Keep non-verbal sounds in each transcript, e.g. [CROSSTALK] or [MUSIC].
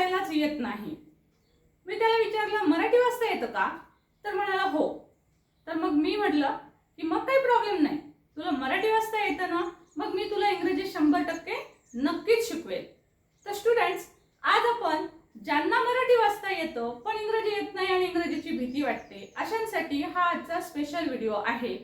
वाचायलाच येत नाही. मी त्याला विचारलं मराठी वाचता येतं का? तर म्हणाला हो. तर मग मी म्हटलं की मग काही प्रॉब्लेम नाही. तुला मराठी वाचता येतं ना मग मी तुला इंग्रजी शंभर टक्के नक्कीच शिकवेल. तर स्टुडंट्स आज आपण ज्यांना मराठी वाचता येतं पण इंग्रजी येत नाही आणि इंग्रजीची भीती वाटते अशांसाठी हा आजचा स्पेशल व्हिडिओ आहे.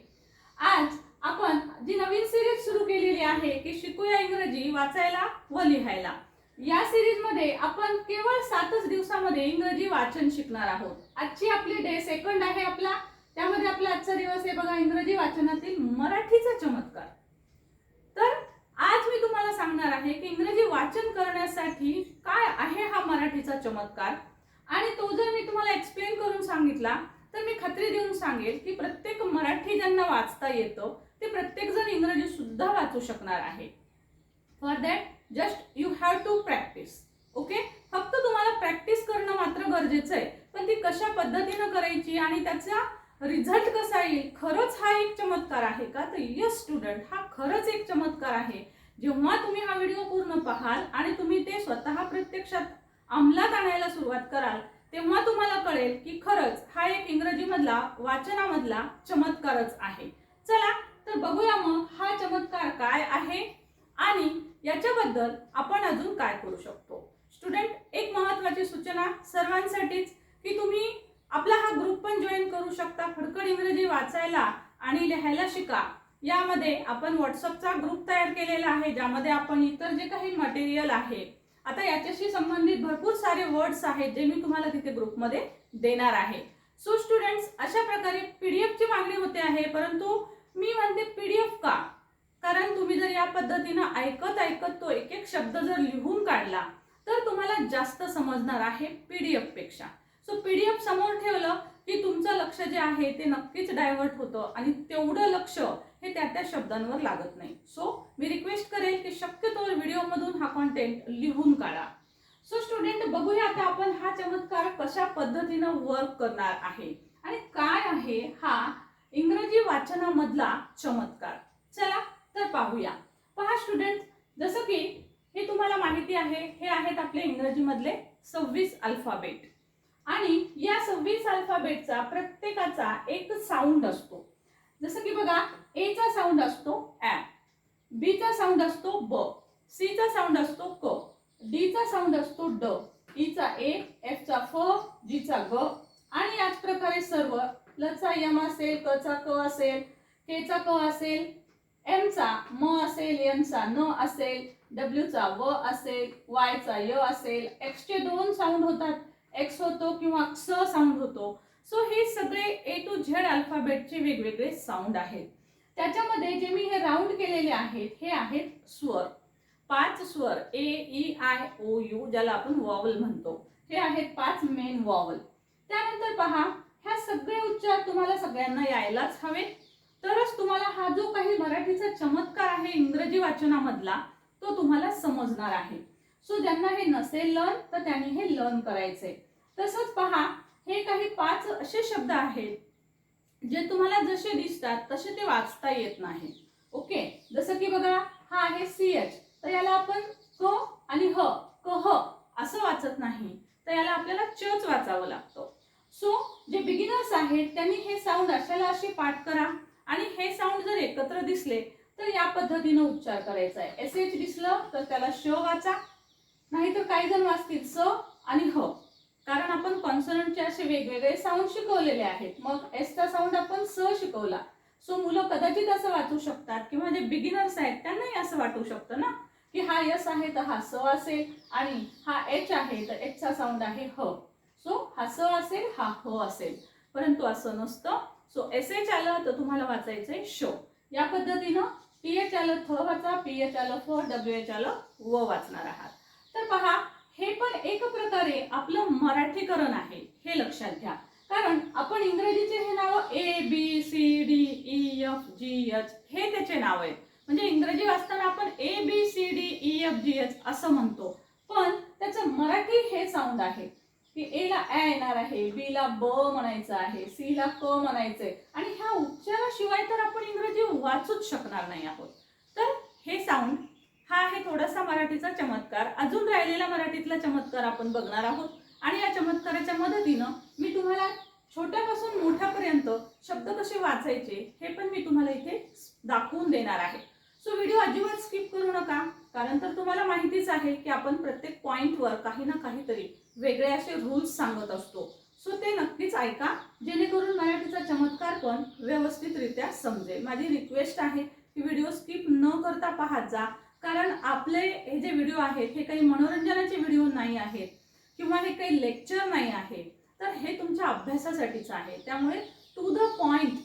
आज आपण जी नवीन सिरीज सुरू केलेली आहे की शिकूया इंग्रजी वाचायला व लिहायला. या सिरीजमध्ये आपण केवळ सातच दिवसामध्ये इंग्रजी वाचन शिकणार आहोत. आजची आपली डे सेकंड आहे आपला. त्यामध्ये आपला आजचा दिवस आहे बघा इंग्रजी वाचनातील मराठीचा चमत्कार. तर आज मी तुम्हाला सांगणार आहे की इंग्रजी वाचन करण्यासाठी काय आहे हा मराठीचा चमत्कार. आणि तो जर मी तुम्हाला एक्सप्लेन करून सांगितला तर मी खात्री देऊन सांगेल की प्रत्येक मराठी ज्यांना वाचता येतं ते प्रत्येकजण इंग्रजी सुद्धा वाचू शकणार आहे. For that just you have to practice okay? फक्त तुम्हाला प्रॅक्टिस करणं मात्र गरजेचं आहे पण ती कशा पद्धतीनं करायची आणि त्याचा रिझल्ट कसा येईल खरंच हा एक चमत्कार आहे का? तर यस स्टुडंट हा खरंच एक चमत्कार आहे. जेव्हा तुम्ही हा व्हिडिओ पूर्ण पाहाल आणि तुम्ही ते स्वतः प्रत्यक्षात अंमलात आणायला सुरुवात कराल तेव्हा तुम्हाला कळेल की खरंच हा एक इंग्रजीमधला वाचनामधला चमत्कारच आहे. चला तर बघूया मग हा चमत्कार काय आहे आणि याच्याबद्दल आपण अजून काय करू शकतो? स्टुडंट एक महत्वाची सूचना सर्वांसाठीच की तुम्ही आपला हा ग्रुप पण जॉईन करू शकता. फडकड इंग्रजी वाचायला आणि लिहायला शिका. यामध्ये आपण व्हॉट्सअपचा ग्रुप तयार केलेला आहे ज्यामध्ये आपण इतर जे काही मटेरियल आहे आता याच्याशी संबंधित भरपूर सारे वर्ड्स आहेत जे मी तुम्हाला तिथे ग्रुपमध्ये देणार आहे. सो स्टुडंट्स अशा प्रकारे पीडीएफची मागणी होते आहे परंतु मी म्हणते पीडीएफ का? कारण तुम्ही जर या पद्धतीनं ऐकत ऐकत तो एक एक शब्द जर लिहून काढला तर तुम्हाला जास्त समजणार आहे पीडीएफपेक्षा. सो पीडीएफ समोर ठेवलं की तुमचं लक्ष जे आहे ते नक्कीच डायव्हर्ट होतं आणि तेवढं लक्ष हे त्या त्या शब्दांवर लागत नाही. सो मी रिक्वेस्ट करेल की शक्यतो व्हिडिओमधून हा कॉन्टेंट लिहून काढा. सो स्टुडंट बघूया आता आपण हा चमत्कार कशा पद्धतीनं वर्क करणार आहे आणि काय आहे हा इंग्रजी वाचनामधला चमत्कार. चला तर पाहूया. पहा स्टुडंट जसं की हे तुम्हाला माहिती आहे हे आहेत आपले इंग्रजीमधले सव्वीस अल्फाबेट आणि या सव्वीस अल्फाबेटचा प्रत्येकाचा एक साऊंड असतो. जसं की बघा ए चा साऊंड असतो ॲ बीचा साऊंड असतो ब सी चा साऊंड असतो क डी चा साऊंड असतो ड e ईचा ए एफ चा फ जी चा ग. आणि याच प्रकारे सर्व ल चा यम असेल क चा क असेल केचा क असेल एम चा म असेल एन चा न असेल डब्ल्यू चा व असेल वाय चा य असेल एक्स चे दोन साऊंड होतात. एक्स होतो किंवा क्स साऊंड होतो. सो हे सगळे ए टू झेड अल्फाबेटचे वेगवेगळे साऊंड आहेत. त्याच्यामध्ये जे मी हे राऊंड केलेले आहेत हे आहेत स्वर. पाच स्वर A E I O U ज्याला आपण वॉवल म्हणतो. हे आहेत पाच मेन वॉवल त्यानंतर पहा ह्या सगळे उच्चार तुम्हाला सगळ्यांना यायलाच हवे जो काही मराठीचा चमत्कार आहे इंग्रजी वाचनामधला तो तुम्हाला समजणार आहे. सो ज्यांना हे नसेल लर्न तर त्यांनी हे लर्न करायचे तसंच पहा हे काही पाच असे शब्द आहेत जे तुम्हाला जसे दिसतात तसे ते वाचता येत नाही. ओके जसं की बघा हा आहे सी एच. तर याला आपण क आणि ह क ह असं वाचत नाही. तर याला आपल्याला चच वाचावं लागतं. सो जे बिगिनर्स आहेत त्यांनी हे साऊंड अशाला अशी पाठ करा. आणि हे साऊंड जर एकत्र दिसले तर या पद्धतीनं उच्चार करायचा आहे. एस एच दिसलं तर त्याला श वाचा. नाहीतर काही जण वाचतील स आणि ह. कारण आपण कॉन्सनंटचे असे वेगवेगळे साऊंड शिकवलेले आहेत. मग एसचा साऊंड आपण स शिकवला. सो मुलं कदाचित असं वाचू शकतात किंवा जे बिगिनर्स आहेत त्यांनाही असं वाटू शकतं ना की हा यस आहे तर हा स असेल आणि हा एच आहे तर एचचा साऊंड आहे ह. सो हा स असेल हा ह असेल. परंतु असं नसतं. सो एस एच आलं तर तुम्हाला वाचायचंय शो या पद्धतीनं पी एच आलं थ वाचा पी एच आलं फ डब्ल्यू एच आलं व वाचणार आहात. तर पहा हे पण एक प्रकारे आपलं मराठीकरण आहे हे लक्षात घ्या. कारण आपण इंग्रजीचे हे नाव A B C D E F G H हे त्याचे नाव आहेत. म्हणजे इंग्रजी वाचताना आपण A B C D E F G H असं म्हणतो. पण त्याचं मराठी हे साऊंड आहे. की ए ला ॲ येणार आहे बी ला ब म्हणायचं आहे सी ला क म्हणायचंय. आणि ह्या उच्चाराशिवाय तर आपण इंग्रजी वाचूच शकणार नाही आहोत. तर हे साऊंड हा आहे थोडासा मराठीचा चमत्कार. अजून राहिलेला मराठीतला चमत्कार आपण बघणार आहोत. आणि या चमत्काराच्या मदतीनं मी तुम्हाला छोट्यापासून मोठ्यापर्यंत शब्द कसे वाचायचे हे पण मी तुम्हाला इथे दाखवून देणार आहे. सो व्हिडिओ अजिबात स्किप करू नका. कारण तर तुम्हाला माहितीच आहे की आपण प्रत्येक पॉईंटवर काही ना काहीतरी वेगळे असे रूल्स सांगत असतो. सो ते नक्कीच ऐका. जेणेकरून मराठीचा चमत्कार पण व्यवस्थितरित्या समजेल. माझी रिक्वेस्ट आहे की व्हिडिओ स्किप न करता पाहत जा. कारण आपले हे जे व्हिडिओ आहेत हे काही मनोरंजनाचे व्हिडिओ नाही आहेत किंवा हे काही लेक्चर नाही आहे. तर हे तुमच्या अभ्यासासाठीच आहे. त्यामुळे टू द पॉइंट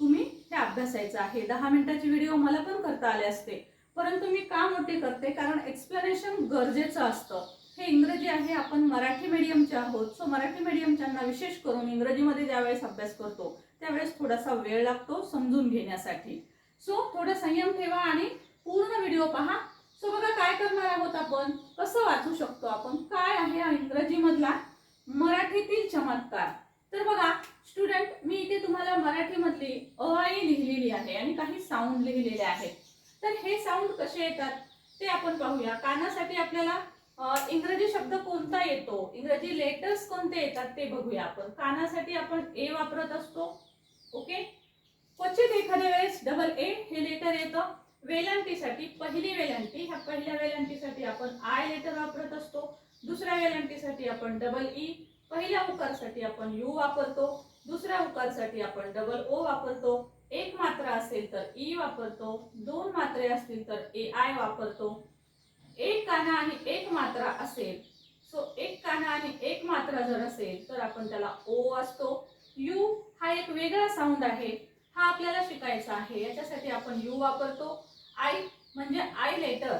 तुम्ही हे अभ्यासायचं आहे. दहा मिनिटाचे व्हिडिओ मला पण करता आले असते. परंतु मी का मोठे करते? कारण एक्सप्लेनेशन गरजेचं असतं. हे इंग्रजी आहे आपण मराठी मीडियमचे आहोत. सो मराठी मीडियमच्यांना विशेष करून इंग्रजीमध्ये ज्यावेळेस अभ्यास करतो त्यावेळेस थोडासा वेळ लागतो समजून घेण्यासाठी. सो थोडा संयम ठेवा आणि पूर्ण व्हिडिओ पहा. सो बघा काय करणार आहोत आपण? कसं वाचू शकतो आपण? काय आहे इंग्रजीमधला मराठीतील चमत्कार? तर बघा स्टुडंट मी इथे तुम्हाला मराठीमधली अ लिहिलेली आहे आणि काही साऊंड लिहिलेले आहेत. तर हे साऊंड कसे येतात ते आपण पाहूया. कानासाठी आपल्याला इंग्रजी शब्द कोणता येतो? इंग्रजी लेटर्स कोणते येतात ते बघूया आपण. कानासाठी आपण ए वापरत असतो. ओके? क्वचित एखाद्या वेळेस डबल ए हे लेटर येतं. वेलांटीसाठी पहिली वेलांटी ह्या पहिल्या वेलांटीसाठी आपण आय लेटर वापरत असतो. दुसऱ्या वेलांटीसाठी आपण डबल ई e, पहिल्या उकारसाठी आपण यू वापरतो. दुसऱ्या उकारसाठी आपण डबल ओ वापरतो. एक मात्रा असेल तर ई वापरतो. दोन मात्रे असतील तर ए आय वापरतो. एक काना आणि एक मात्रा असेल सो एक काना आणि एक मात्रा जर असेल तर आपण त्याला ओ असतो. यू हा एक वेगळा साऊंड आहे. हा आपल्याला शिकायचा आहे. याच्यासाठी आपण यू वापरतो. आय म्हणजे आय लेटर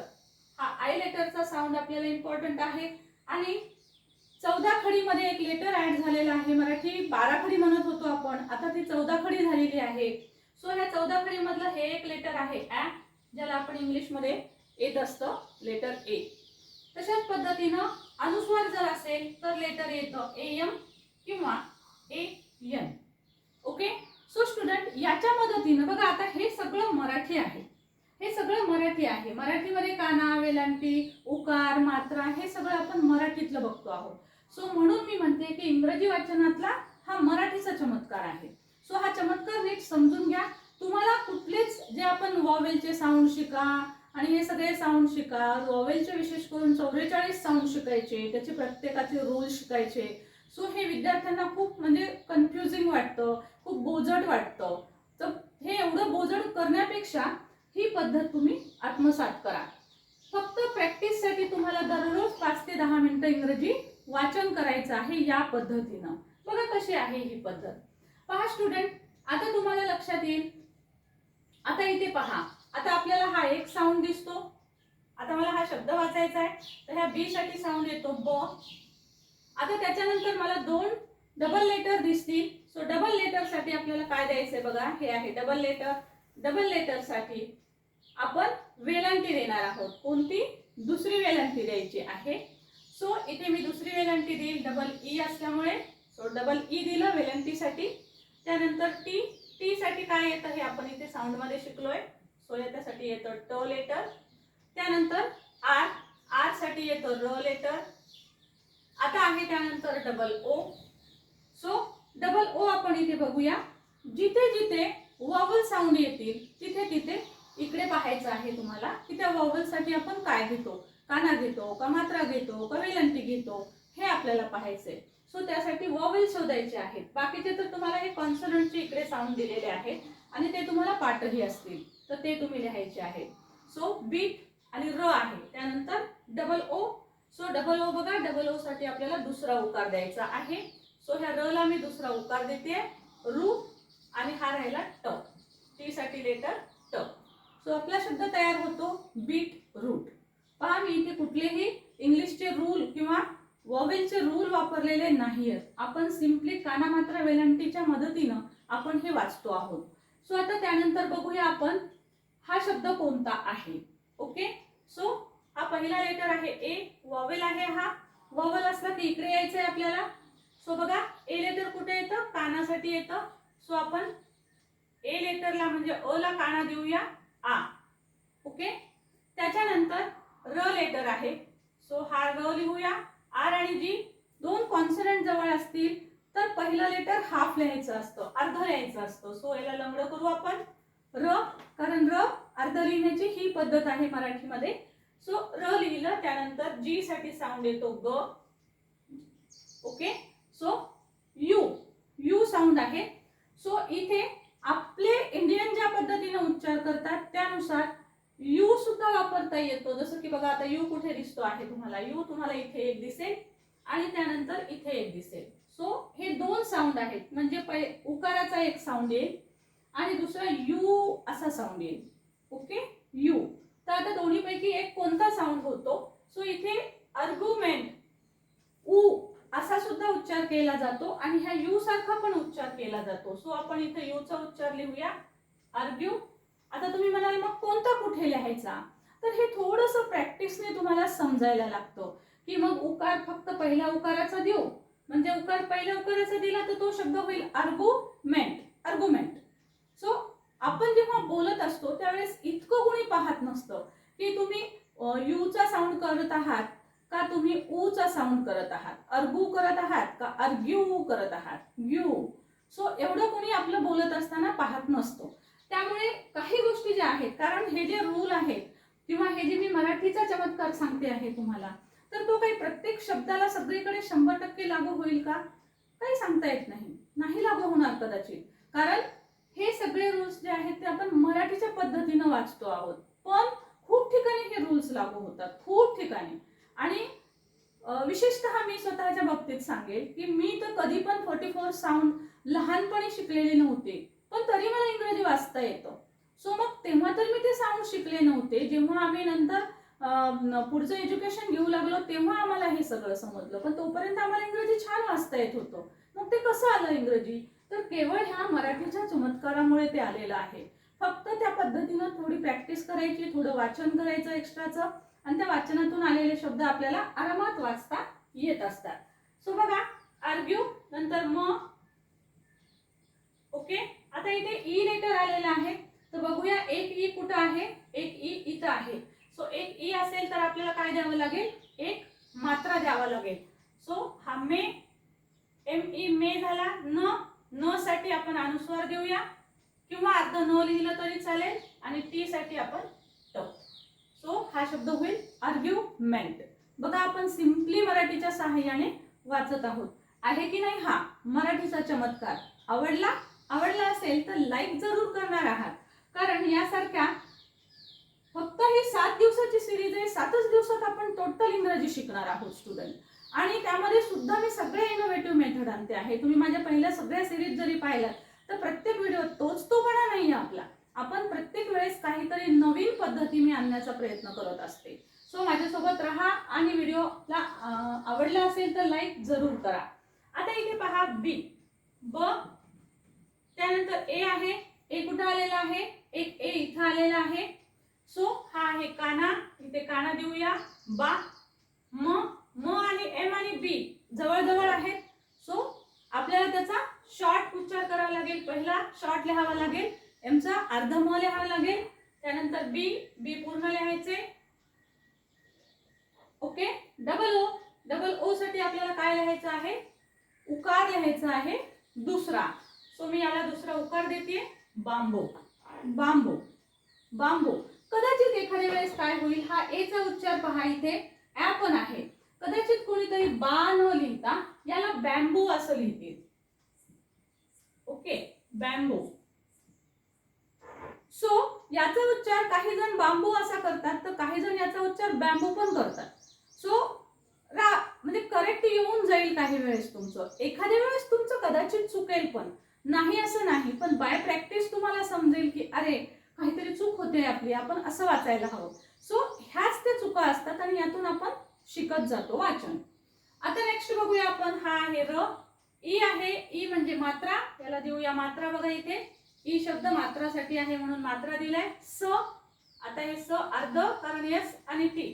हा आय लेटरचा साऊंड आपल्याला इम्पॉर्टंट आहे. आणि चौदा खडीमध्ये एक लेटर ॲड झालेला आहे. मराठी बारा खडी म्हणत होतो आपण. आता ती चौदा खडी झालेली आहे. सो ह्या चौदा खडीमधलं हे एक लेटर आहे. ॲ ज्याला आपण इंग्लिशमध्ये येत असतं लेटर ए तशाच पद्धतीनं अनुस्वार जर असेल तर लेटर येतं ए एम किंवा A N okay so student याच्या मदतीनं बघा आता हे सगळं मराठी आहे. हे सगळं मराठी आहे. मराठीमध्ये काना वेलांटी उकार मात्रा हे सगळं आपण मराठीतलं बघतो आहोत. सो म्हणून मी म्हणते की इंग्रजी वाचनातला हा मराठीचा चमत्कार आहे. सो हा चमत्कार नीट समजून घ्या. तुम्हाला कुठलेच जे आपण वॉवेलचे साऊंड शिका आणि हे सगळे साऊंड शिका. वॉवेलचे विशेष करून चौवेचाळीस साऊंड शिकायचे त्याचे प्रत्येकाचे रूल शिकायचे. सो हे विद्यार्थ्यांना खूप म्हणजे कन्फ्युजिंग वाटतं खूप बोजड वाटतं. तर हे एवढं बोजड करण्यापेक्षा ही पद्धत तुम्ही आत्मसात करा. फक्त प्रॅक्टिससाठी तुम्हाला दररोज पाच ते दहा मिनटं इंग्रजी वाचन करायचं आहे या पद्धतीनं. बघा कशी आहे ही पद्धत. पहा स्टुडंट आता तुम्हाला लक्षात येईल. आता इथे पहा. आता आपल्याला हा एक साऊंड दिसतो. आता मला हा शब्द वाचायचा आहे. तर ह्या बी साठी साऊंड येतो ब. आता त्याच्यानंतर मला दोन डबल लेटर दिसतील. सो डबल लेटरसाठी आपल्याला काय द्यायचंय बघा? हे आहे डबल लेटर डबल लेटरसाठी आपण वेलांटी देणार आहोत. कोणती? दुसरी वेलांटी द्यायची आहे. सो इथे मी दुसरी वेलांटी देईल. डबल ई e असल्यामुळे. सो डबल ई दिलं वेलांटीसाठी. त्यानंतर टी टीसाठी काय येतं हे आपण इथे साऊंडमध्ये शिकलो शिकलोय. सो याच्यासाठी येतं ट लेटर त्यानंतर आर. आरसाठी येतं र लेटर आता आहे त्यानंतर double O so double O आपण इथे बघूया. जिथे जिथे वॉवल साऊंड येतील तिथे तिथे इकडे पाहायचं आहे तुम्हाला की त्या वॉवलसाठी आपण काय घेतो? काना घेतो का मात्रा घेतो का वेलंटी घेतो हे आपल्याला पाहायचंय. सो त्यासाठी वॉवेल शोधायचे आहेत. बाकीचे तर तुम्हाला हे कॉन्सनंटचे इकडे साऊंड दिलेले आहेत आणि ते तुम्हाला पाठही असतील. तर ते तुम्ही लिहायचे आहे. सो बीट आणि र आहे. त्यानंतर double O so double O बघा डबल ओ साठी आपल्याला दुसरा उकार द्यायचा आहे. सो ह्या र ला मी दुसरा उकार देते. रू आणि हा राहिला ट. टी साठी लेटर ट सो आपला शब्द तयार होतो. बीट रूट पहा मी इथे कुठलेही इंग्लिशचे रूल किंवा वॉवेलचे रूल वापरलेले नाही आहेत आपण सिम्पली कानामात्रा वेलांटीच्या मदतीनं आपण हे वाचतो आहोत. सो आता त्यानंतर बघूया आपण हा शब्द कोणता आहे? ओके सो हा पहिला लेटर आहे ए वॉवेल आहे हा. वॉवेल असला की इकडे यायचंय आपल्याला. सो बघा ए लेटर कुठे येतं? कानासाठी येतं. सो आपण ए लेटरला म्हणजे अ ला काना देऊया. आ. ओके त्याच्यानंतर र लेटर आहे. सो हा र लिहूया. आर आणि जी दोन कॉन्सनंट जवळ असतील तर पहिलं लेटर हाफ लिहायचं असतं अर्ध लिहायचं असतं. सो याला लंगडं करू आपण. र कारण र अर्ध लिहिण्याची ही पद्धत आहे मराठीमध्ये. सो र लिहिलं त्यानंतर जी साठी साऊंड येतो ग. Okay so U U sound आहे. सो इथे आपले इंडियन ज्या पद्धतीने उच्चार करतात त्यानुसार यू सुद्धा वापरता येतो. जसं की बघा आता यू कुठे दिसतो आहे तुम्हाला? यू तुम्हाला इथे एक दिसेल आणि त्यानंतर इथे एक दिसेल. सो हे दोन साऊंड आहेत. म्हणजे पै उकाराचा एक साऊंड येईल. आणि दुसरा यू असा साऊंड येईल. Okay U. तर आता दोन्हीपैकी एक कोणता साऊंड होतो? सो इथे अर्ग्युमेंट उ असा सुद्धा उच्चार केला जातो आणि ह्या यू सारखा पण उच्चार केला जातो. सो आपण इथे यूचा उच्चार लिहूया. आर्ग्यू आता तुम्ही म्हणाल मग कोणता कुठे लिहायचा? तर हे थोडस प्रॅक्टिसने तुम्हाला समजायला लागतं. की मग उकार फक्त पहिल्या उकाराचा देऊ. म्हणजे उकार पहिल्या उकाराचा दिला तर तो शब्द होईल अर्गुमेंट आर्गुमेंट आपण जेव्हा बोलत असतो त्यावेळेस इतकं कोणी पाहत नसतं की तुम्ही यूचा साऊंड करत आहात का तुम्ही ऊचा साऊंड करत आहात? अर्गू करत आहात का अर्ग्यू करत आहात? ग्यू सो एवढं कोणी आपलं बोलत असताना पाहत नसतो. त्यामुळे काही गोष्टी ज्या आहेत कारण हे जे रूल आहेत किंवा हे जे मी मराठीचा चमत्कार सांगते आहे तुम्हाला तर तो काही प्रत्येक शब्दाला सगळीकडे शंभर टक्के लागू होईल का? काही सांगता येत नाही. नाही लागू होणार कदाचित. कारण हे सगळे रूल्स जे आहेत ते आपण मराठीच्या पद्धतीनं वाचतो आहोत. पण खूप ठिकाणी हे रूल्स लागू होतात. खूप ठिकाणी. आणि विशेषतः मी स्वतःच्या बाबतीत सांगेल की मी तर कधी पण फोर्टी फोर साऊंड लहानपणी शिकलेले नव्हते. पण तरी मला इंग्रजी वाचता येतं. सो मग तेव्हा तर मी ते साऊंड शिकले नव्हते. जेव्हा आम्ही नंतर पुढचं एज्युकेशन घेऊ लागलो तेव्हा आम्हाला हे सगळं समजलं. पण तोपर्यंत आम्हाला इंग्रजी छान वाचता येत होतं. मग ते कसं आलं इंग्रजी? तर केवळ ह्या मराठीच्या चमत्कारामुळे ते आलेलं आहे. फक्त त्या पद्धतीनं थोडी प्रॅक्टिस करायची थोडं वाचन करायचं एक्स्ट्राचं आणि त्या वाचनातून आलेले शब्द आपल्याला आरामात वाचता येत असतात. सो बघा आर्ग्यू नंतर म. ओके आता इथे e ई लेटर आलेलं आहे. तर बघूया एक ई कुठं आहे? एक ई इथं आहे. सो एक ई असेल तर आपल्याला काय द्यावं लागेल? एक मात्रा द्यावा लागेल. सो हा मे एम ई मे झाला न न साठी आपण अनुस्वार देऊया किंवा अर्ध न लिहिलं तरी चालेल आणि टी साठी आपण ट सो हा शब्द होईल आर्ग्युमेंट बघा आपण सिम्पली मराठीच्या सहाय्याने वाचत आहोत. आहे की नाही? हा मराठीचा चमत्कार. आवडला? आवडला असेल तर लाईक जरूर करणार आहात. कारण यासारख्या फक्त ही सात दिवसाची सिरीज आहे सातच दिवसात आपण टोटल इंग्रजी शिकणार आहोत स्टुडंट आणि त्यामध्ये सुद्धा मी सगळे इनोव्हेटिव्ह मेथड आणते आहे. तुम्ही माझ्या पहिल्या सगळ्या सिरीज जरी पाहिलात तर प्रत्येक व्हिडिओ तोच तो बडा नाही आपला. आपण प्रत्येक वेळेस काहीतरी नवीन पद्धती मी आणण्याचा प्रयत्न करत असते. सो माझ्यासोबत राहा आणि व्हिडिओला आवडला असेल तर लाईक जरूर करा. आता इथे पहा बी ब त्यानंतर ए आहे. ए कुठं आलेला आहे? एक ए इथं आलेला आहे. सो हा आहे काना. इथे काना देऊया. बा म म आणि एम आणि बी जवळजवळ आहेत. सो आपल्याला त्याचा शॉर्ट उच्चार करावा लागेल. पहिला शॉर्ट लिहावा लागेल. एमचा अर्ध म लिहावा लागेल. त्यानंतर बी बी पूर्ण लिहायचे. Okay double O double O साठी आपल्याला काय लिहायचं आहे? उकार लिहायचा आहे दुसरा. सो मी याला दुसरा उकार देते बांबो. बांबो. बांबो. कदाचित एखाद्या वेळेस काय होईल? हा एचा उच्चार पहा इथे. ऍ पण आहे. कदाचित कोणीतरी बा न लिहिता याला बॅम्बू असं लिहितील. ओके बॅम्बू सो याचा उच्चार काही जण बांबू असा करतात तर काही जण याचा उच्चार बॅम्बू पण करतात. सो रा म्हणजे करेक्ट येऊन जाईल काही वेळेस तुमचं. एखाद्या वेळेस तुमचं कदाचित चुकेल पण. नाही असं नाही पण बाय प्रॅक्टिस तुम्हाला समजेल की अरे काहीतरी चूक होते आपली आपण असं वाचायला हवं. सो ह्याच त्या चुका असतात आणि यातून आपण शिकत जातो वाचन. आता नेक्स्ट बघूया आपण हा आहे र. ई आहे ई म्हणजे मात्रा. याला देऊया मात्रा बघा इथे. ई शब्द मात्रासाठी आहे म्हणून मात्रा दिलाय. स आता हे स अर्ध कारण एस आणि टी.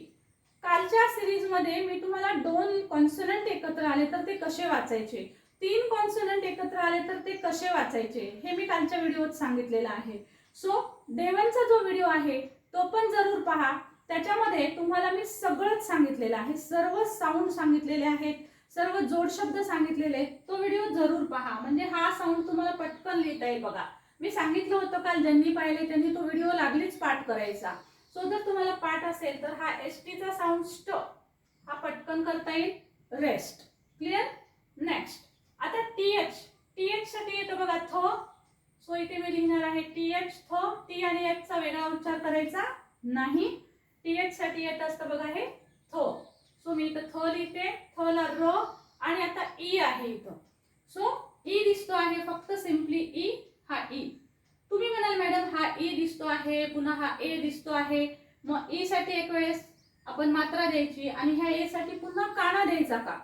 कालच्या सिरीजमध्ये मी तुम्हाला दोन कॉन्सनंट एकत्र आले तर ते कसे वाचायचे? तीन कॉन्सनंट एकत्र आले तर ते कसे वाचायचे? हे मी कालच्या व्हिडिओत सांगितलेलं आहे. सो देवांचा जो व्हिडिओ आहे तो पण जरूर पहा. त्याच्यामध्ये तुम्हाला मी सगळंच सांगितलेलं आहे. सर्व साऊंड सांगितलेले आहेत. सर्व जोडशब्द सांगितलेले आहेत. तो व्हिडिओ जरूर पहा. म्हणजे हा साऊंड तुम्हाला पटकन लिहिता येईल बघा. मी सांगितलं होतं काल ज्यांनी पाहिले त्यांनी तो व्हिडिओ लागलीच पाठ करायचा. सो जर तुम्हाला पाठ असेल तर हा एस टीचा साऊंड स्ट हा पटकन करता येईल. रेस्ट क्लिअर नेक्स्ट आता टी एच टी एच साठी येतं बघा थ. सो इथे मी लिहिणार आहे टी एच थ. टी आणि एच चा वेगळा उच्चार करायचा नाही. टीएच साठी येत असतं बघा हे थो. सो मी इथं थ लिहिते थ ला र आणि आता ई आहे इथं. सो ई दिसतो आहे फक्त सिम्पली ई हा ई तुम्ही म्हणाल मॅडम हा ई दिसतो आहे पुन्हा हा ए दिसतो आहे. मग ई साठी एक वेळेस आपण मात्रा द्यायची आणि ह्या ए साठी पुन्हा काना द्यायचा का?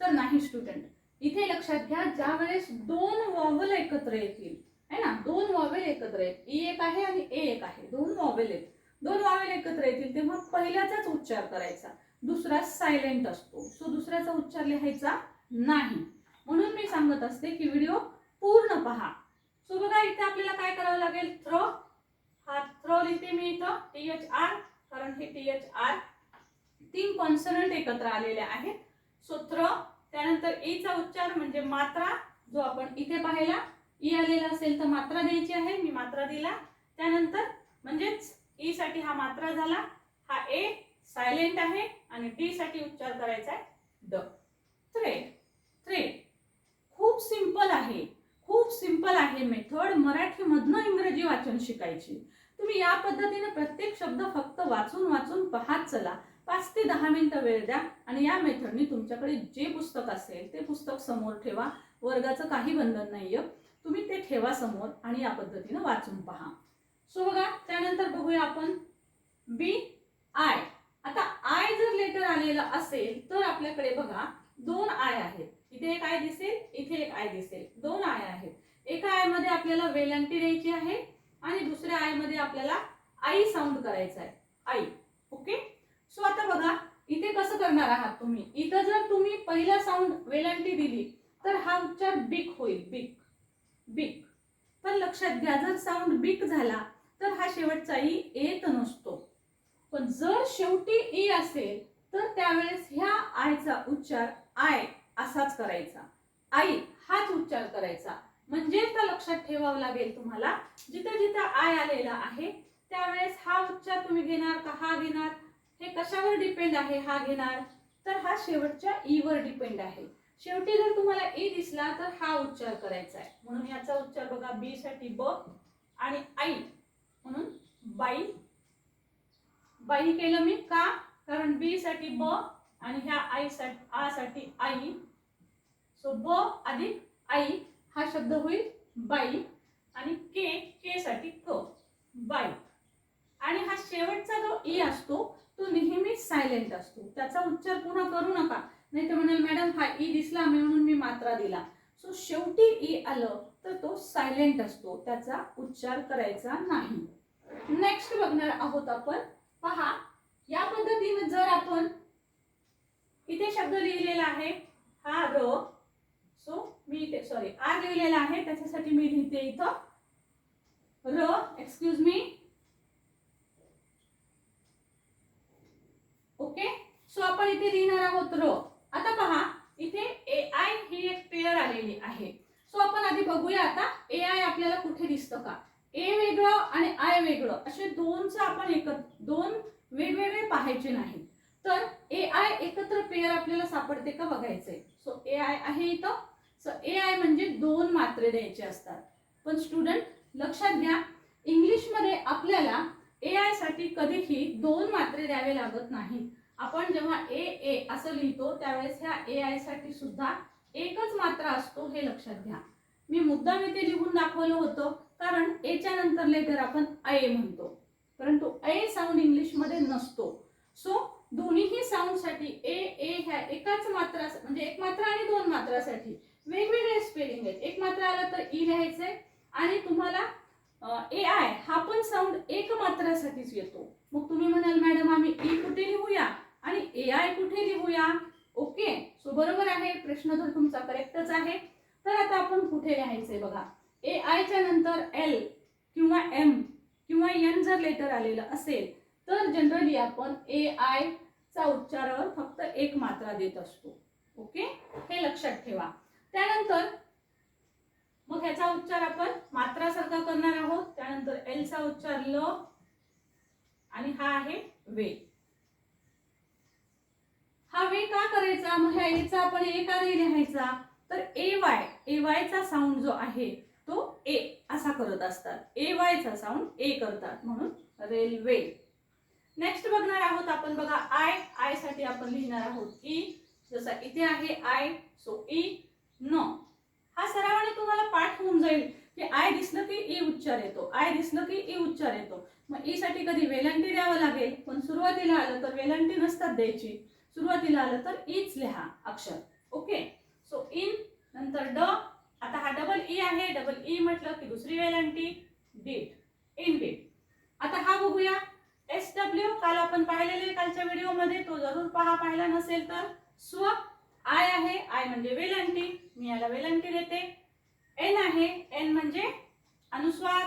तर नाही स्टुडंट इथे लक्षात घ्या ज्या वेळेस दोन वॉवल एकत्र येतील है ना? दोन वॉवेल एकत्र आहेत ई एक आहे आणि ए एक आहे. दोन वॉवेल आहेत दोन वॉवेल एकत्र येतील तेव्हा पहिल्याचाच उच्चार करायचा. दुसरा सायलेंट असतो. सो दुसऱ्याचा उच्चार लिहायचा नाही. म्हणून मी सांगत असते की व्हिडिओ पूर्ण पहा. सो बघा इथे आपल्याला काय करावं लागेल? थ्रो हा थ्रो लिहिते मी इथं. टी एच आर कारण हे टी एच आर तीन कॉन्सनंट एकत्र आलेले आहेत. सो थ्रो त्यानंतर e एचा उच्चार म्हणजे मात्रा जो आपण इथे पाहिला. ई आलेला असेल तर मात्रा द्यायची आहे. मी मात्रा दिला. त्यानंतर म्हणजेच ई साठी हा मात्रा झाला. हा ए सायलेंट आहे आणि डी साठी उच्चार करायचा आहे द. थ्रेड थ्रेड खूप सिंपल आहे. खूप सिंपल आहे मेथड मराठीमधनं इंग्रजी वाचन शिकायची. तुम्ही या पद्धतीने प्रत्येक शब्द फक्त वाचून वाचून पाहत चला. पाच ते दहा मिनिटं वेळ द्या आणि या मेथडनी तुमच्याकडे जे पुस्तक असेल ते पुस्तक समोर ठेवा. वर्गाचं काही बंधन नाहीये. तुम्ही ते ठेवा समोर आणि या पद्धतीनं वाचून पहा. सो बघा त्यानंतर बघूया आपण बी आय आता आय जर लेटर आलेलं असेल तर आपल्याकडे बघा दोन आय आहेत. इथे एक आय दिसेल इथे एक आय दिसेल. दोन आय आहेत. एका आयमध्ये आपल्याला वेलांटी द्यायची आहे आणि दुसऱ्या आयमध्ये आपल्याला आई साऊंड करायचा आहे. आई ओके सो आता बघा इथे कसं करणार आहात तुम्ही? इथं जर तुम्ही पहिला साऊंड वेलांटी दिली तर हा उच्चार बिक होईल बिक लक्षात घ्या जर साऊंड बिक झाला तर हा शेवटचा ई येत नसतो. पण जर शेवटी ई असेल तर त्यावेळेस ह्या आयचा उच्चार आय असाच करायचा. आई हाच उच्चार करायचा. म्हणजे तर लक्षात ठेवावं लागेल तुम्हाला जिथे जिथे आय आलेला आहे त्यावेळेस हा उच्चार तुम्ही घेणार का हा घेणार? हे कशावर डिपेंड आहे हा घेणार? तर हा शेवटच्या ई वर डिपेंड आहे. शेवटी जर तुम्हाला ई दिसला तर हा उच्चार करायचा आहे. म्हणून याचा उच्चार बघा बी साठी ब आणि आई. म्हणून बाई. बाई केलं मी का? कारण बी साठी ब आणि ह्या आई साठी आ साठी आई. सो ब अधिक आई हा शब्द होईल बाई. आणि के के साठी क बाई. आणि हा शेवटचा जो ई असतो तो नेहमी सायलेंट असतो. त्याचा उच्चार पुन्हा करू नका. नाही तर म्हणाल मॅडम हा ई दिसला मी म्हणून मी मात्रा दिला. सो शेवटी ई आलं तर तो सायलेंट असतो. त्याचा उच्चार करायचा नाही. नेक्स्ट बघणार आहोत आपण. पहा या पद्धतीने जर आपण इथे शब्द लिहिलेला आहे हा र सो मी इथे सॉरी आर लिहिलेला आहे त्याच्यासाठी मी लिहिते इथं. र एक्सक्यूज मी ओके सो आपण इथे लिहिणार आहोत र. आता पहा इथे ए आय ही एक पेअर आलेली आहे. सो आपण आधी बघूया आता ए आय आपल्याला कुठे दिसतं का? ए वेगळं आणि आय वेगळं असे दोनचं आपण एकत्र दोन वेगवेगळे पाहायचे नाही. तर ए आय एकत्र पेअर आपल्याला सापडते का बघायचंय. सो ए आय आहे इथं. सो ए आय म्हणजे दोन मात्रे द्यायचे असतात. पण स्टुडंट लक्षात घ्या इंग्लिशमध्ये आपल्याला ए आयसाठी कधीही दोन मात्रे द्यावे लागत नाही आपण जेव्हा ए ए असं लिहितो त्यावेळेस ह्या ए आयसाठी सुद्धा एकच मात्रा असतो हे लक्षात घ्या. मी मुद्दाम इथे लिहून दाखवलं होतं कारण एच्या नंतर लेटर आपण अय म्हणतो. परंतु अय साऊंड इंग्लिशमध्ये नसतो. सो दोन्हीही साऊंडसाठी ए ए ह्या एकाच मात्रा म्हणजे एक मात्रा आणि दोन मात्रासाठी वेगवेगळे स्पेलिंग आहेत. एक मात्रा आला तर ई लिहायचंय आणि तुम्हाला ए आय हा पण साऊंड एक मात्रासाठीच येतो. मग तुम्ही म्हणाल मॅडम आम्ही ई कुठे लिहूया? आणि ए आय कुठे लिहूया? ओके सो बरोबर आहे प्रश्न तर तुमचा करेक्टच आहे. तर आता आपण कुठे लिहायचंय बघा? ए आयच्या नंतर एल किंवा एम किंवा एन जर लेटर आलेलं असेल तर जनरली आपण ए आय चा उच्चारावर फक्त एक मात्रा देत असतो. ओके हे लक्षात ठेवा. त्यानंतर मग ह्याचा उच्चार आपण मात्रासारखा करणार आहोत. त्यानंतर एल चा उच्चार ल आणि हा आहे वे. हा वे का करायचा? मग ह्या एचा आपण ए का नाही लिहायचा? तर ए वाय ए वायचा साऊंड जो आहे तो ए असा करत असतात. ए वायचा साऊंड ए करतात म्हणून रेल्वे नेक्स्ट बघणार आहोत आपण बघा आय आयसाठी आपण लिहिणार आहोत ई जसा इथे आहे आय सो ई न हा सरावाने तुम्हाला पाठ होऊन जाईल की आय दिसलं की ई उच्चार येतो. आय दिसलं की ई उच्चार येतो. मग ई साठी कधी वेलंटी द्यावं लागेल? पण सुरुवातीला आलं तर वेलांटी नसतात द्यायची. सुरुवातीला आलं तर ईच लिहा अक्षर. ओके सो इन नंतर ड आता हा डबल ई e आहे. डबल ई e म्हटलं की दुसरी वेलांटी डीट इन डीट आता हा बघूया. एस डब्ल्यू काल आपण पाहिलेले कालच्या व्हिडिओमध्ये तो जरूर पहा. पाहिला नसेल तर स्व आय आहे. आय म्हणजे वेलांटी मी याला वेलांटी देते. एन आहे. एन म्हणजे अनुस्वार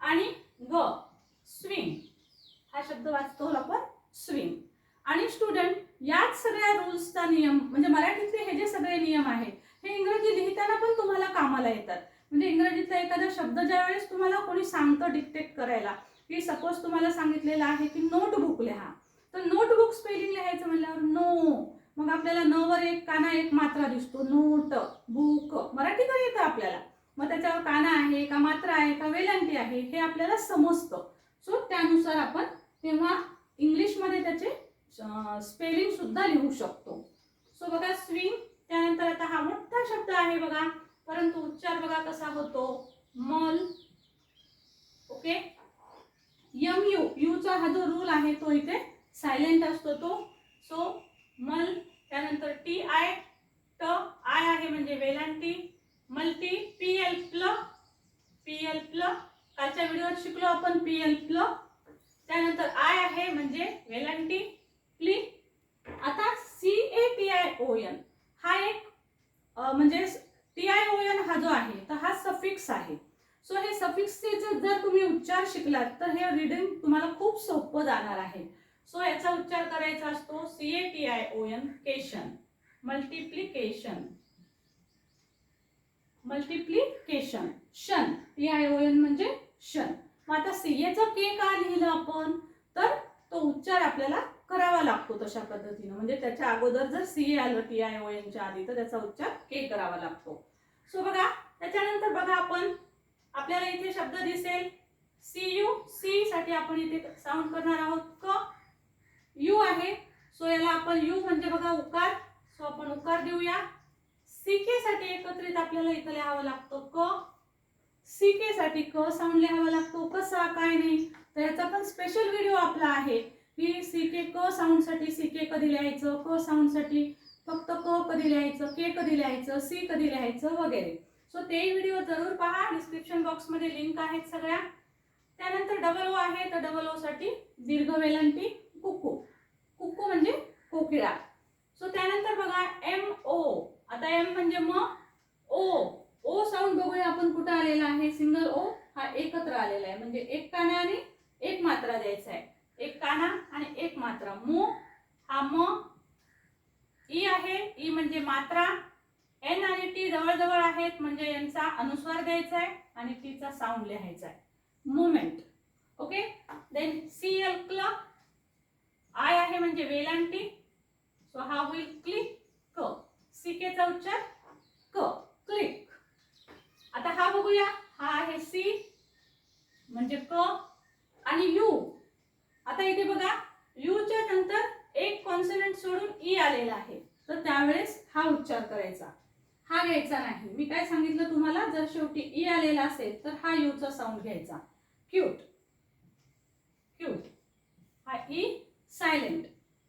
आणि ग स्विंग. हा शब्द वाचतो आपण स्विंग. आणि स्टुडंट याच सगळ्या रूल्सचा नियम म्हणजे मराठीतले हे जे सगळे नियम आहेत हे इंग्रजी लिहिताना पण तुम्हाला कामाला येतात. म्हणजे इंग्रजीतला एखादा शब्द ज्यावेळेस तुम्हाला कोणी सांगतं डिक्टेट करायला की सपोज तुम्हाला सांगितलेलं आहे की नोटबुक लिहा. तर नोटबुक स्पेलिंग लिहायचं म्हणल्यावर नो मग आपल्याला न वर एक काना एक मात्रा दिसतो. नोट बुक मराठी तर येतं आपल्याला. मग त्याच्यावर काना आहे का मात्रा आहे का वेलांटी आहे हे आपल्याला समजतं. सो त्यानुसार आपण तेव्हा स्पेलिंग सुद्धा लिहू शकतो. सो बघा स्विंग त्यानंतर आता हा मोठा शब्द आहे बघा. परंतु उच्चार बघा कसा होतो. मल ओके यम यू यूचा हा जो रूल आहे तो इथे सायलेंट असतो तो. सो मल त्यानंतर टी आय ट आय आहे म्हणजे वेलांटी. मल्टी पी एल प्ल पी एल प्ल कालच्या व्हिडिओत शिकलो आपण पी एल प्ल त्यानंतर आय आहे म्हणजे वेलांटी. क्लिक आता C A T I O N हा एक म्हणजे टी आय ओ एन हा जो आहे तर हा सफिक्स आहे. सो हे सफिक्सचे जर जर तुम्ही उच्चार शिकलात तर हे रिडिंग तुम्हाला खूप सोपं जाणार आहे. सो याचा उच्चार करायचा असतो C A T I O N cation multiplication multiplication शन टी आय ओ एन म्हणजे शन मग आता सी एचं के का लिहिलं आपण? तर तो उच्चार आपल्याला करावा लागतो तशा पद्धतीनं. म्हणजे त्याच्या अगोदर जर सी ए आलं टी आय ओ एनच्या आधी तर त्याचा उच्चार के करावा लागतो. सो बघा त्याच्यानंतर बघा आपण आपल्याला इथे शब्द दिसेल. सी यू सी साठी आपण इथे साऊंड करणार आहोत. क यू आहे. सो याला आपण यू म्हणजे बघा उकार. सो आपण उकार देऊया. सीके साठी एकत्रित आपल्याला इथं लिहावं लागतो क सीके साठी क साऊंड लिहावा लागतो. कसा? काय नाही? तर याचा पण स्पेशल व्हिडिओ आपला आहे. की सीके क साऊंडसाठी सी सीके कधी लिहायचं? क साऊंडसाठी फक्त क कधी लिहायचं? के कधी लिहायचं? सी कधी लिहायचं? वगैरे. सो ते व्हिडिओ जरूर पहा. डिस्क्रिप्शन बॉक्समध्ये लिंक आहेत सगळ्या. त्यानंतर डबल ओ आहे. तर डबल ओसाठी दीर्घ वेलांटी कुक्कू कुक्कू म्हणजे कोकिळा सो त्यानंतर बघा एम ओ आता एम म्हणजे म ओ ओ साऊंड बघूया आपण कुठं आलेला आहे सिंगल ओ हा एकत्र आलेला आहे म्हणजे एक काना आणि एक मात्रा द्यायचा आहे एक काना आणि एक मात्रा मो हा म ई आहे ई म्हणजे मात्रा एन आणि टी जवळजवळ आहेत म्हणजे यांचा अनुस्वार द्यायचा आहे आणि टीचा साऊंड लिहायचा आहे moment okay then C L क्ल आय आहे म्हणजे वेलांटी सो हा होईल क्लिक क सीकेचा उच्चार क क्लिक आता हा बघूया हा आहे सी म्हणजे क आणि यू आता इथे बघा यूच्या नंतर एक कॉन्सनंट सोडून ई आलेला आहे तर त्यावेळेस हा उच्चार करायचा हा आहे. मी काय सांगितलं तुम्हाला? जर शेवटी ई आलेला असेल तर हा यूचा साऊंड घ्यायचा. क्यूट क्यूट हा e ई सायलेंट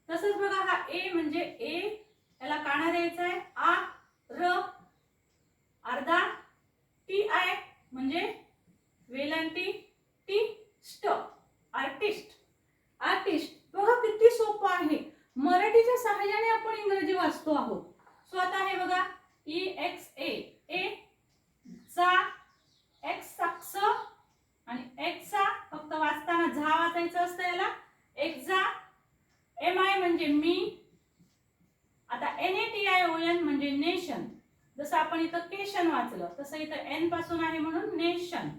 तसंच बघा हा ए म्हणजे ए याला काना द्यायचा आहे. आ र अर्धा टी आय म्हणजे वेलांटी टी स्ट आर्टिस्ट आर्टिस्ट बघा किती सोपं आहे. मराठीच्या सहाय्याने आपण इंग्रजी वाचतो आहोत. सो आता हे बघा. ई एक्स ए ए चा एक्स स आणि एक्स चा फक्त वाचताना झा वाचायचं असतं याला. एक्झा एम आय म्हणजे मी. आता N A T I O N म्हणजे नेशन जसं आपण इथं केशन वाचलं तसं इथं एनपासून आहे म्हणून nation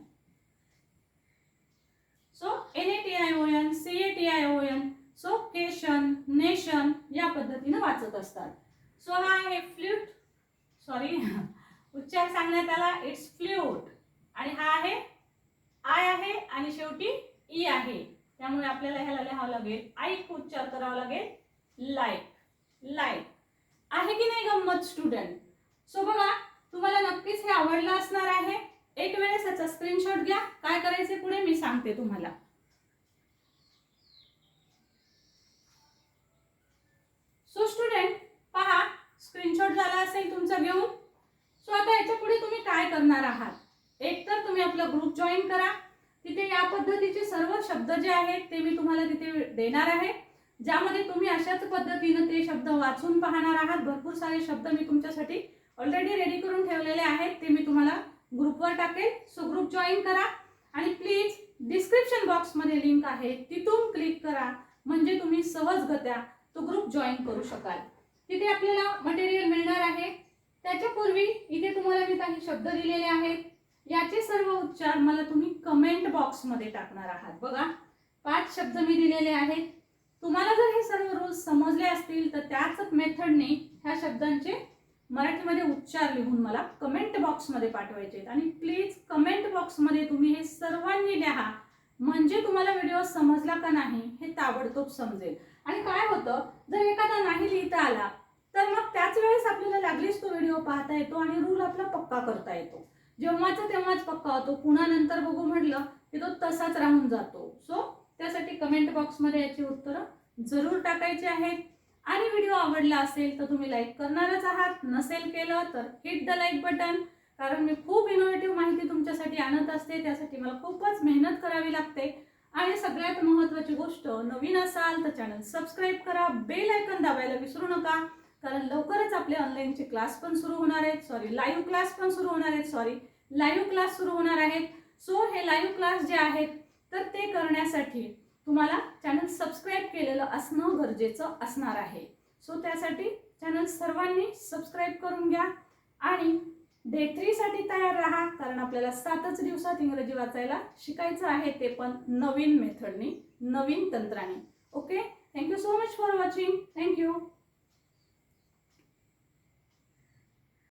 so N A T I O N C A T I O N so cation nation या पद्धतीनं वाचत असतात. सो हा आहे फ्ल्यूट सॉरी [LAUGHS] उच्चार सांगण्यात आला. इट्स फ्ल्यूट आणि हा आहे आय आहे आणि शेवटी ई आहे. त्यामुळे आपल्याला ह्याला लिहावं लागेल. ऐक उच्चार करावा लागेल. लाईक लाईक आहे की नाही गंमत स्टुडंट सो बघा तुम्हाला नक्कीच हे आवडलं असणार आहे. एक वेळेस याचा स्क्रीनशॉट घ्या. काय करायचे पुढे? मी सांगते तुम्हाला. सो स्टुडंट पहा स्क्रीनशॉट झाला असेल तुमचा घेऊन. सो आता याच्यापुढे तुम्ही काय करणार आहात? एक तर तुम्ही आपला ग्रुप जॉईन करा. तिथे या पद्धतीचे सर्व शब्द जे आहेत ते मी तुम्हाला तिथे देणार आहे. ज्यामध्ये तुम्ही अशाच पद्धतीनं ते शब्द वाचून पाहणार आहात. भरपूर सारे शब्द मी तुमच्यासाठी ऑलरेडी रेडी करून ठेवलेले आहेत. ते मी तुम्हाला ग्रुपवर टाकेल. सो ग्रुप जॉईन करा. आणि प्लीज डिस्क्रिप्शन बॉक्समध्ये लिंक आहे. तिथून क्लिक करा. म्हणजे तुम्ही सहजगत्या तो ग्रुप जॉईन करू शकाल. तिथे आपल्याला मटेरियल मिळणार आहे. त्याच्यापूर्वी इथे तुम्हाला मी काही शब्द दिलेले आहेत. याचे सर्व उच्चार मला तुम्ही कमेंट बॉक्समध्ये टाकणार आहात. बघा पाच शब्द मी दिलेले आहेत. तुम्हाला जर हे सर्व रूल्स समजले असतील तर त्याच मेथडने ह्या शब्दांचे मराठीमध्ये उच्चार लिहून मला कमेंट बॉक्समध्ये पाठवायचे आहेत. आणि प्लीज कमेंट बॉक्समध्ये तुम्ही हे सर्वांनी लिहा. म्हणजे तुम्हाला व्हिडिओ समजला का नाही हे ताबडतोब समजेल. आणि काय होतं जर एखादा नाही लिहिता आला तर मग त्याच वेळेस आपल्याला लागलीच तो व्हिडिओ पाहता येतो आणि रूल आपला पक्का करता येतो. जेव्हाचा तेव्हाच पक्का होतो. पुन्हा नंतर बघू म्हटलं की तो तसाच राहून जातो. सो त्यासाठी कमेंट बॉक्समध्ये याची उत्तरं जरूर टाकायची आहेत. आणि व्हिडिओ आवडला असेल तर तुम्ही लाईक करणारच आहात. नसेल केलं तर हिट द लाईक बटन कारण मी खूप इनोव्हेटिव्ह माहिती तुमच्यासाठी आणत असते. त्यासाठी मला खूपच मेहनत करावी लागते. आणि सगळ्यात महत्त्वाची गोष्ट नवीन असाल तर चॅनल सबस्क्राईब करा. बेल आयकन दाबायला विसरू नका. कारण लवकरच आपले ऑनलाईनचे क्लास पण सुरू होणार आहेत. सॉरी लाईव्ह क्लास पण सुरू होणार आहेत. सॉरी लाईव्ह क्लास सुरू होणार आहेत. सो हे लाईव्ह क्लास जे आहेत तर ते करण्यासाठी तुम्हाला चॅनल सबस्क्राईब केलेलं असणं गरजेचं असणार आहे. सो त्यासाठी चॅनल सर्वांनी सबस्क्राईब करून घ्या आणि डे थ्रीसाठी तयार राहा कारण आपल्याला सातच दिवसात इंग्रजी वाचायला शिकायचं आहे ते पण नवीन मेथडनी नवीन तंत्राने. Okay thank you so much for watching thank you